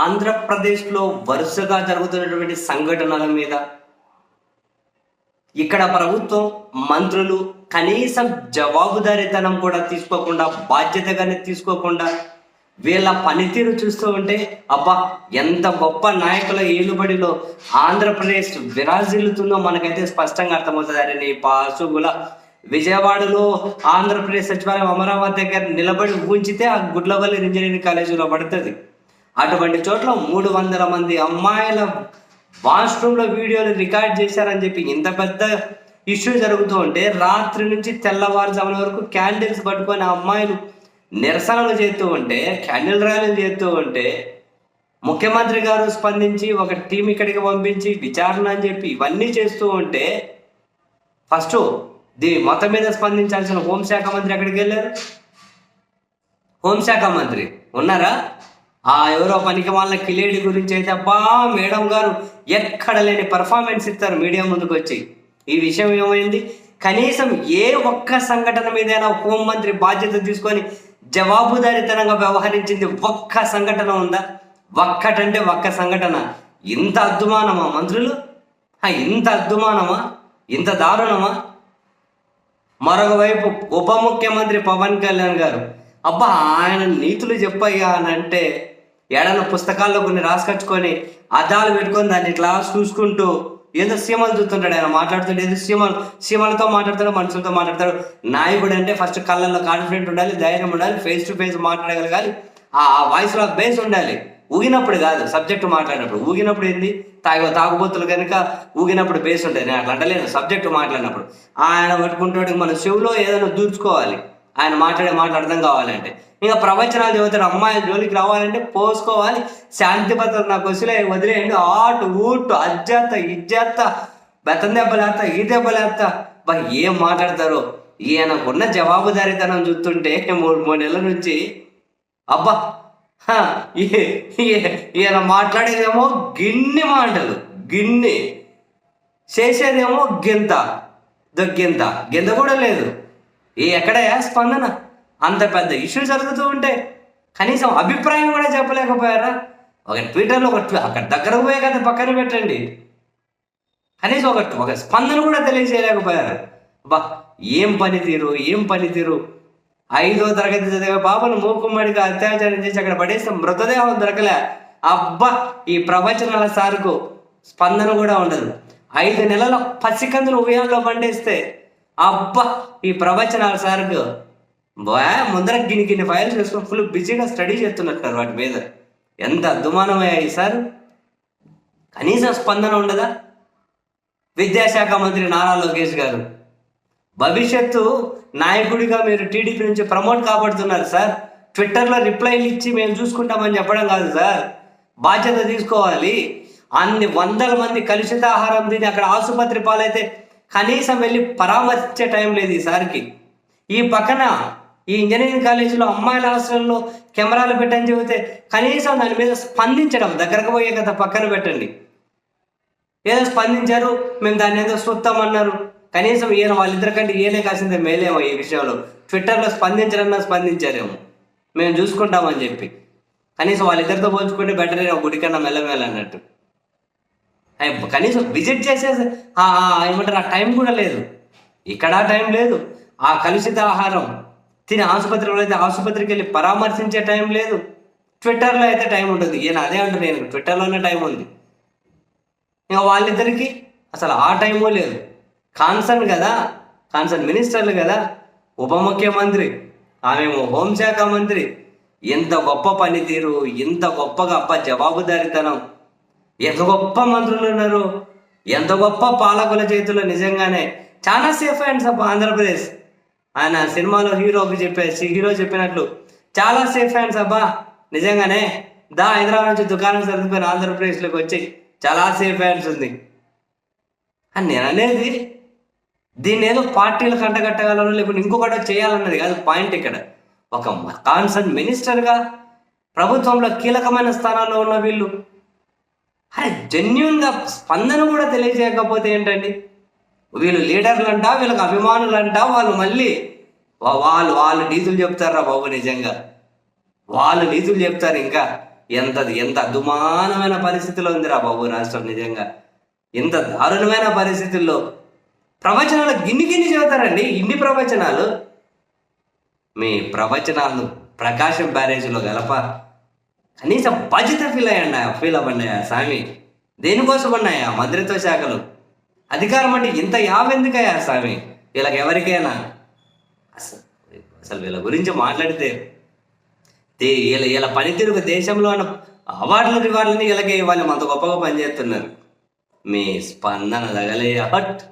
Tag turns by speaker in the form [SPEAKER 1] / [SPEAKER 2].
[SPEAKER 1] ఆంధ్రప్రదేశ్లో వరుసగా జరుగుతున్నటువంటి సంఘటనల మీద ఇక్కడ ప్రభుత్వం మంత్రులు కనీసం జవాబుదారీతనం కూడా తీసుకోకుండా బాధ్యతగానే తీసుకోకుండా వీళ్ళ పనితీరు చూస్తూ ఉంటే అబ్బా ఎంత గొప్ప నాయకుల ఏలుబడిలో ఆంధ్రప్రదేశ్ విరాజిల్లుతుందో మనకైతే స్పష్టంగా అర్థమవుతుంది. అరే నీ పాసుగుల విజయవాడలో ఆంధ్రప్రదేశ్ సచివాలయం అమరావతి దగ్గర నిలబడి ఊహించితే ఆ గుడ్లవల్లి ఇంజనీరింగ్ కాలేజీలో పడుతుంది. అటువంటి చోట్ల మూడు వందల మంది అమ్మాయిల వాష్రూమ్లో వీడియోలు రికార్డ్ చేశారని చెప్పి ఇంత పెద్ద ఇష్యూ జరుగుతూ ఉంటే రాత్రి నుంచి తెల్లవారుజామున వరకు క్యాండిల్స్ పట్టుకొని అమ్మాయిలు నిరసనలు చేస్తూ ఉంటే క్యాండిల్ ర్యాలీలు చేస్తూ ఉంటే ముఖ్యమంత్రి గారు స్పందించి ఒక టీం ఇక్కడికి పంపించి విచారణ అని చెప్పి ఇవన్నీ చేస్తూ ఉంటే ఫస్ట్ దీ మొత్తం మీద స్పందించాల్సిన హోంశాఖ మంత్రి ఎక్కడికి వెళ్ళారు? హోంశాఖ మంత్రి. ఉన్నారా? ఆ ఎవరో పనికి వాళ్ళ కిలేడి గురించి అయితే అబ్బా మేడం గారు ఎక్కడ లేని పర్ఫార్మెన్స్ ఇస్తారు మీడియా ముందుకు వచ్చి. ఈ విషయం ఏమైంది? కనీసం ఏ ఒక్క సంఘటన మీదైనా హోంమంత్రి బాధ్యత తీసుకొని జవాబుదారీతనంగా వ్యవహరించింది ఒక్క సంఘటన ఉందా? ఒక్కటంటే ఒక్క సంఘటన. ఇంత అద్దుమానమా మంత్రులు? ఇంత అద్దుమానమా? ఇంత దారుణమా? మరొక వైపు ఉప ముఖ్యమంత్రి పవన్ కళ్యాణ్ గారు అబ్బా ఆయన నీతులు చెప్పయ్యా అని అంటే ఏడన్న పుస్తకాల్లో కొన్ని రాసుకొచ్చుకొని అద్దాలు పెట్టుకొని దాన్ని ఇట్లా చూసుకుంటూ ఏదో సీమలు చూస్తుంటాడు ఆయన మాట్లాడుతుంటే ఏదో సీమలు సీమలతో మాట్లాడతాడు మనుషులతో మాట్లాడతాడు. నాయకుడు అంటే ఫస్ట్ కళ్ళల్లో కాన్ఫిడెంట్ ఉండాలి ధైర్యం ఉండాలి ఫేస్ టు ఫేస్ మాట్లాడగలగాలి. ఆ వాయిస్లో బేస్ ఉండాలి. ఊగినప్పుడు కాదు సబ్జెక్టు మాట్లాడినప్పుడు. ఊగినప్పుడు ఏంది? తాగు తాగుబోతులు కనుక ఊగినప్పుడు బేస్ ఉంటుంది నేను అట్లా అంటలేను సబ్జెక్టు మాట్లాడినప్పుడు. ఆయన పట్టుకుంటాడు మన చెవులో ఏదైనా దూర్చుకోవాలి. ఆయన మాట్లాడే మాటలు అర్థం కావాలంటే. ఇంకా ప్రవచనాలు చదువుతాడు అమ్మాయిల జోలికి రావాలంటే పోసుకోవాలి. శాంతి భద్రత నాకు వసిలే వదిలేయండి. ఆటు ఊటు అజ్జాత ఇజ్జాత బెత్తం దెబ్బలేస్తా ఈ దెబ్బలేస్తా బా ఏం మాట్లాడతారో? ఈయనకున్న జవాబుదారీతనం చూస్తుంటే మూడు మూడు నెలల నుంచి అబ్బా ఈ- ఈయన మాట్లాడేదేమో గిన్ని మాటలు గిన్ని. చేసేదేమో గింత దొగ్గింత. గింత కూడా లేదు. ఏ ఎక్కడయా స్పందన? అంత పెద్ద ఇష్యూ జరుగుతూ ఉంటే కనీసం అభిప్రాయం కూడా చెప్పలేకపోయారా? ఒక ట్విట్టర్లో ఒక అక్కడ దగ్గర పోయే కదా పక్కన పెట్టండి. కనీసం ఒక ఒక స్పందన కూడా తెలియజేయలేకపోయారు. బా ఏం పనితీరు ఏం పనితీరు? ఐదో తరగతి చదివే బాబును మూకుమ్మడిగా అత్యాచారం చేసి అక్కడ పడేస్తే మృతదేహం దొరకలే. అబ్బా ఈ ప్రవచనాల సారుకు స్పందన కూడా ఉండదు. ఐదు నెలల పసికందులు ఉయ్యాల్లో పండేస్తే అబ్బా ఈ ప్రవచనాలు సార్ బా ముందర గిన్ని గిన్ని ఫైల్స్ వేసుకొని ఫుల్ బిజీగా స్టడీ చేస్తున్నట్టున్నారు వాటి మీద. ఎంత అద్దుమానమయ్యాయి సార్. కనీసం స్పందన ఉండదా? విద్యాశాఖ మంత్రి నారా లోకేష్ గారు. భవిష్యత్తు నాయకుడిగా మీరు టీడీపీ నుంచి ప్రమోట్ కాబడుతున్నారు సార్. ట్విట్టర్లో రిప్లైలు ఇచ్చి మేము చూసుకుంటామని చెప్పడం కాదు సార్. బాధ్యత తీసుకోవాలి. అన్ని వందల మంది కలుషిత ఆహారం తిని అక్కడ ఆసుపత్రి పాలైతే కనీసం వెళ్ళి పరామర్శించే టైం లేదు ఈసారికి ఈ పక్కన ఈ ఇంజనీరింగ్ కాలేజీలో అమ్మాయిల హాస్టల్లో కెమెరాలు పెట్టని చెబితే కనీసం దాని మీద స్పందించడం దగ్గరకు పోయే కదా పక్కన పెట్టండి. ఏదో స్పందించారు మేము దాన్ని ఏదో చూస్తామన్నారు. కనీసం ఈయన వాళ్ళిద్దరికంటే ఈయనే కాసిందే మేలేమో ఈ విషయంలో. ట్విట్టర్లో స్పందించారన్నా స్పందించారేమో మేము చూసుకుంటామని చెప్పి. కనీసం వాళ్ళిద్దరితో పోల్చుకుంటే బెటర్ గుడికన్నా మెల్లమెల్ల అన్నట్టు కనీసం విజిట్ చేసే ఏమంటారు ఆ టైం కూడా లేదు. ఇక్కడ టైం లేదు. ఆ కలుషిత ఆహారం తిని ఆసుపత్రిలో అయితే ఆసుపత్రికి వెళ్ళి పరామర్శించే టైం లేదు. ట్విట్టర్లో అయితే టైం ఉంటుంది. నేను అదే అంటారు నేను. ట్విట్టర్లోనే టైం ఉంది. ఇంకా వాళ్ళిద్దరికి అసలు ఆ టైము లేదు. కాన్సర్న్ కదా. కాన్సర్న్ మినిస్టర్లు కదా. ఉప ముఖ్యమంత్రి ఆమెమో హోంశాఖ మంత్రి. ఎంత గొప్ప పనితీరు ఎంత గొప్పగా అప్ప జవాబుదారితనం ఎంత గొప్ప మంత్రులు ఉన్నారు ఎంత గొప్ప పాలకుల చేతుల్లో నిజంగానే చాలా సేఫ్ హ్యాండ్స్ అప్ప ఆంధ్రప్రదేశ్. ఆయన సినిమాలో హీరోకి చెప్పేసి హీరో చెప్పినట్లు చాలా సేఫ్ హ్యాండ్స్ అబ్బా. నిజంగానే దా హైదరాబాద్ నుంచి దుకాణం సర్దుకొని ఆంధ్రప్రదేశ్లోకి వచ్చి చాలా సేఫ్ హ్యాండ్స్ ఉంది. అని నేను అనేది దీన్ని ఏదో పార్టీలు కంటగట్టగలను లేకుంటే ఇంకొకటి చేయాలన్నది కాదు పాయింట్ ఇక్కడ. ఒక కాన్సర్న్ మినిస్టర్గా ప్రభుత్వంలో కీలకమైన స్థానాల్లో ఉన్న వీళ్ళు అరే జెన్యున్గా స్పందన కూడా తెలియజేయకపోతే ఏంటండి? వీళ్ళు లీడర్లు అంటా వీళ్ళకి అభిమానులు అంట వాళ్ళు మళ్ళీ వాళ్ళు వాళ్ళు నీతులు చెప్తారా బాబు నిజంగా? వాళ్ళు నీతులు చెప్తారు ఇంకా. ఎంత ఎంత అదుమానమైన పరిస్థితిలో ఉందిరా బాబు రాష్ట్రం నిజంగా. ఎంత దారుణమైన పరిస్థితుల్లో. ప్రవచనాలు గిన్ని గిన్ని చదువుతారండి ఇన్ని ప్రవచనాలు. మీ ప్రవచనాలను ప్రకాశం బ్యారేజ్లో గలప. కనీసం బాధ్యత ఫీల్ అయ్యండి ఫీల్ అవ్వండియా స్వామి దేనికోసం ఉన్నాయా మంత్రిత్వ శాఖలు? అధికారం అంటే ఇంత యావెందుకయ్యా స్వామి వీళ్ళకి ఎవరికైనా? అసలు అసలు వీళ్ళ గురించి మాట్లాడితే దే- వీళ్ళ వీళ్ళ పనితీరుకు దేశంలో ఉన్న అవార్డులు రివార్డులని వీళ్ళకి వాళ్ళు అంత గొప్పగా పనిచేస్తున్నారు. మీ స్పందన తగలే హట్.